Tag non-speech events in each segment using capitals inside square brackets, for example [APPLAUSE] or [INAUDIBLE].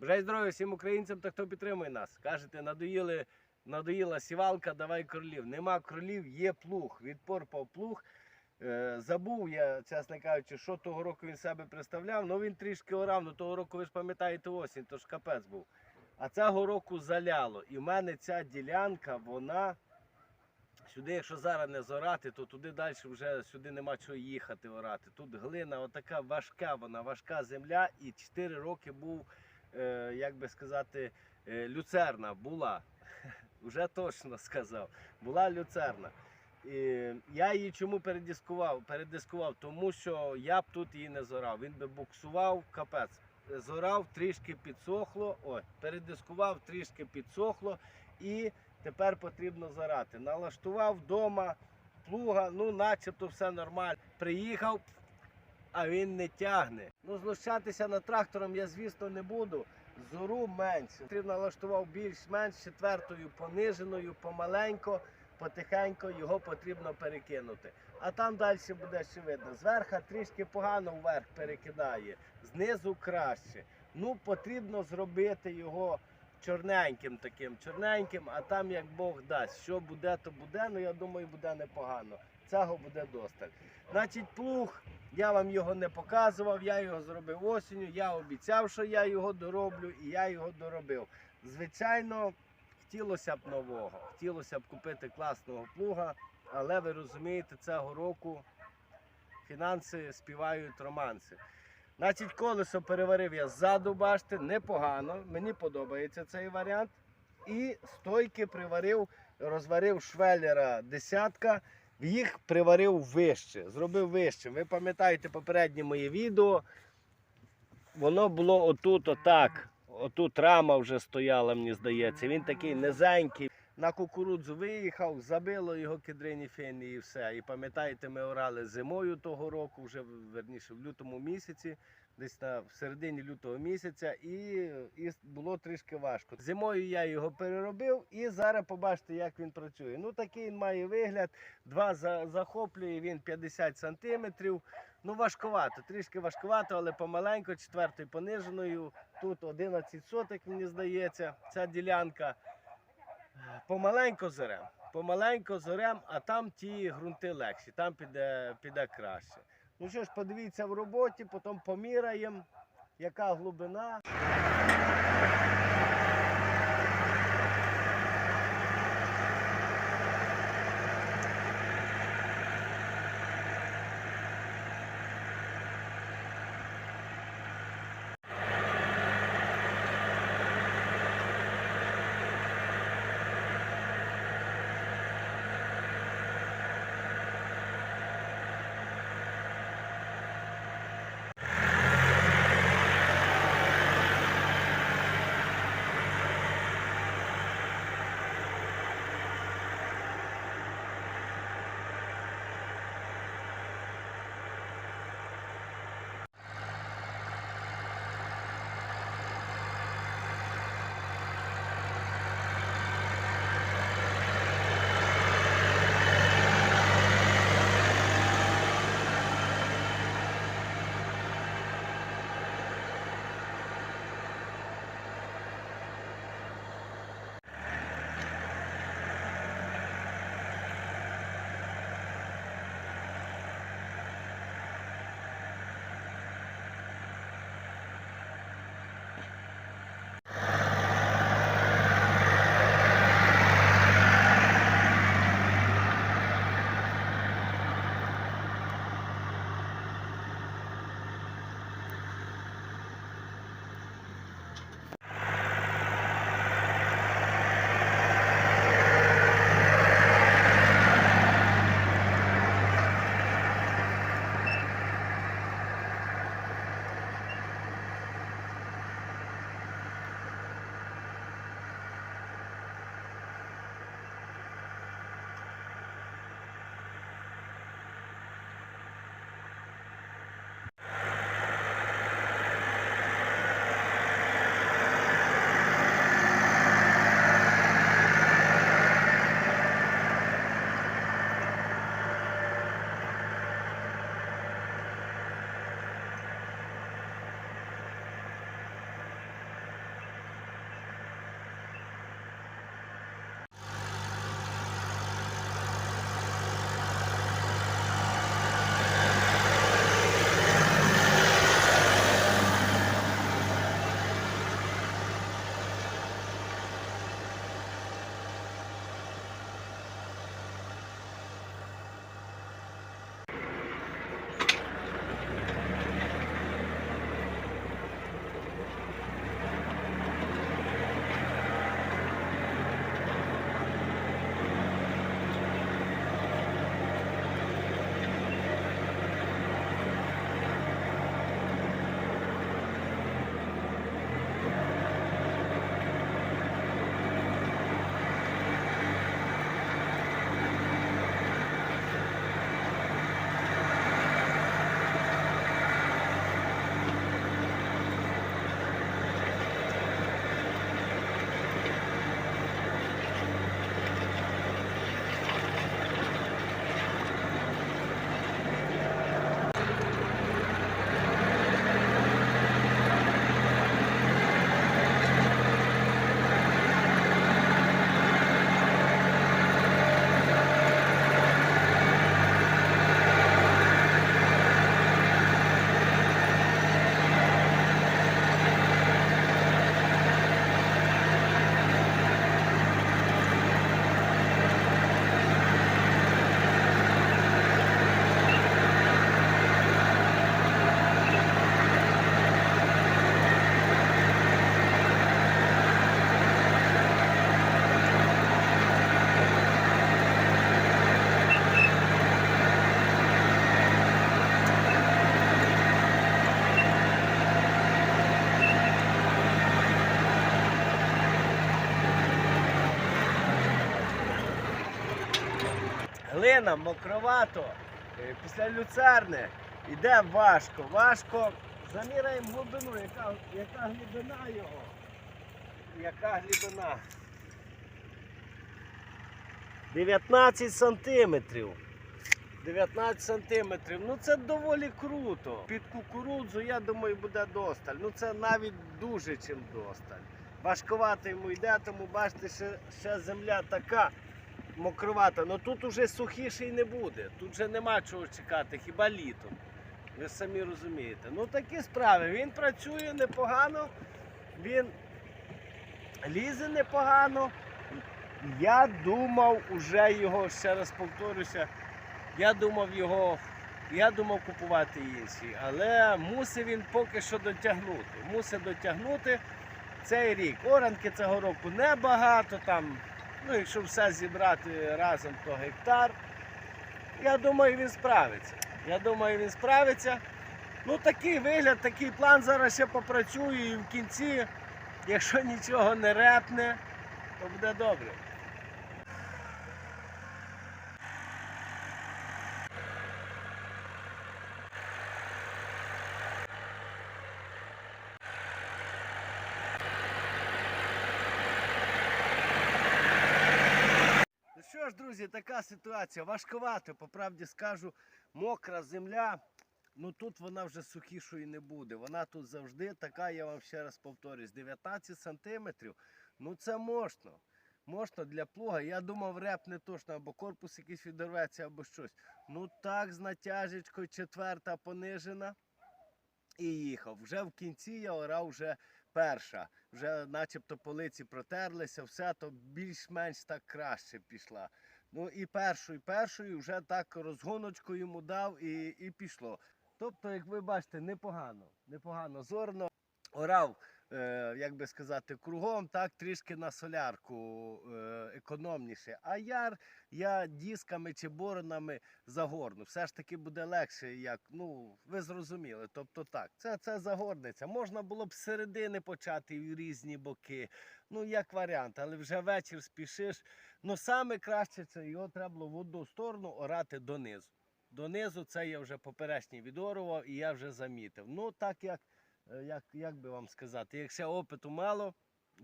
Бажаю здоров'я всім українцям та хто підтримує нас. Кажете, надоїли, надоїла сівалка, давай кролів. Нема кролів, є плуг. Відпорпав плуг. Е, забув я, чесно кажучи, що того року він себе представляв. Ну він трішки орав, ну того року ви ж пам'ятаєте осінь, то ж капець був. А цього року заляло. І в мене ця ділянка, вона. Сюди, якщо зараз не зорати, то туди далі вже сюди нема чого їхати орати. Тут глина отака важка, вона важка земля, і 4 роки був, як би сказати, е, люцерна була. [LAUGHS] Вже точно сказав. Була люцерна. І я її чому передискував? Передискував, тому що я б тут її не зорав. Він би буксував, капець. Зорав, трішки підсохло. Ой, передискував, трішки підсохло. І тепер потрібно зарати. Налаштував вдома плуга, ну начебто все нормально. Приїхав, а він не тягне. Ну, злощатися над трактором я, звісно, не буду. Зору менше. Потрібно налаштував більш-менш четвертою пониженою, помаленько, потихенько його потрібно перекинути. А там далі буде ще видно. Зверха трішки погано вверх перекидає, знизу краще. Ну, потрібно зробити його чорненьким таким, чорненьким, а там як Бог дасть. Що буде, то буде, ну я думаю, буде непогано. Цього буде досталь. Значить, плуг, я вам його не показував, я його зробив осінню, я обіцяв, що я його дороблю, і я його доробив. Звичайно, хотілося б нового, хотілося б купити класного плуга, але ви розумієте, цього року фінанси співають романси. Значить, колесо переварив я ззаду, бачите, непогано. Мені подобається цей варіант. І стойки приварив, розварив швеллера десятка, їх приварив вище, зробив вище. Ви пам'ятаєте попереднє моє відео. Воно було отут, отак. Отут рама вже стояла, мені здається. Він такий низенький. На кукурудзу виїхав, забило його кедрині фені і все. І пам'ятаєте, ми орали зимою того року, вже верніше в лютому місяці, десь на середині лютого місяця, і, і було трішки важко. Зимою я його переробив і зараз побачите, як він працює. Ну такий він має вигляд. Два за, захоплює він 50 сантиметрів. Ну важкувато, трішки важкувато, але помаленько, четвертою пониженою. Тут 11 соток, мені здається, ця ділянка. Помаленько зорем. Помаленько зорем, а там ті ґрунти легші, там піде, піде краще. Ну що ж, подивіться в роботі, потім поміряємо, яка глибина. Глина, мокровато. Е, Після люцерни йде важко, важко. Заміряємо глибину, яка, яка глибина його. Яка глибина? 19 сантиметрів. 19 сантиметрів. Ну це доволі круто. Під кукурудзу, я думаю, буде досталь. Ну це навіть дуже чим досталь. Важкувато йому йде, тому бачите, ще, ще земля така мокровата. Ну тут уже сухіше й не буде. Тут вже нема чого чекати, хіба літом. Ви самі розумієте. Ну такі справи. Він працює непогано, він лізе непогано. Я думав уже його, ще раз повторюся, я думав його, я думав купувати інший, але мусив він поки що дотягнути. Мусив дотягнути цей рік. Оранки цього року небагато там. Ну, якщо все зібрати разом, то гектар. Я думаю, він справиться. Я думаю, він справиться. Ну, такий вигляд, такий план. Зараз ще попрацюю і в кінці, якщо нічого не репне, то буде добре. Ну що ж, друзі, така ситуація. Важковато, по правді скажу, мокра земля. Ну тут вона вже сухішою не буде. Вона тут завжди така, я вам ще раз повторюсь, 19 сантиметрів. Ну це можна. Можна для плуга. Я думав, реп не точно, або корпус якийсь відірветься, або щось. Ну так, з натяжечкою, четверта понижена. І їхав. Вже в кінці я орав вже перша. Вже начебто полиці протерлися, все то більш-менш так краще пішла. Ну і першою, першою вже так розгоночку йому дав і, і пішло. Тобто, як ви бачите, непогано, непогано зорно. Орав, як би сказати, кругом, так трішки на солярку е, економніше. А яр я дісками чи боронами загорну. Все ж таки буде легше, як ну ви зрозуміли. Тобто так, це, це загорнеться. Можна було б з середини почати в різні боки. Ну, як варіант, але вже вечір спішиш. Ну, саме краще це його треба було в одну сторону орати донизу. Донизу це я вже поперечній відорував і я вже замітив. Ну, так як, е, як, як би вам сказати, якщо опиту мало,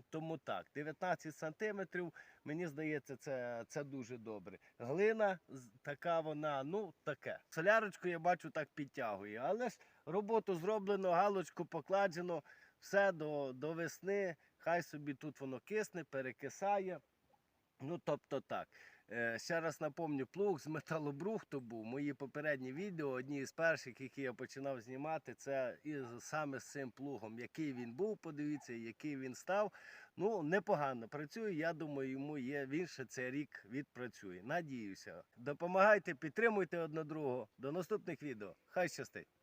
тому так. 19 сантиметрів, мені здається, це, це дуже добре. Глина така вона, ну таке. Солярочку я бачу так підтягує, але ж роботу зроблено, галочку покладено, все до, до весни. Хай собі тут воно кисне, перекисає. Ну, тобто так. Е, ще раз напомню, плуг з металобрухту був. Мої попередні відео, одні з перших, які я починав знімати, це саме з цим плугом. Який він був, подивіться, який він став. Ну, непогано працює. Я думаю, йому є. Він ще цей рік відпрацює. Надіюся. Допомагайте, підтримуйте одне другого. До наступних відео. Хай щастить!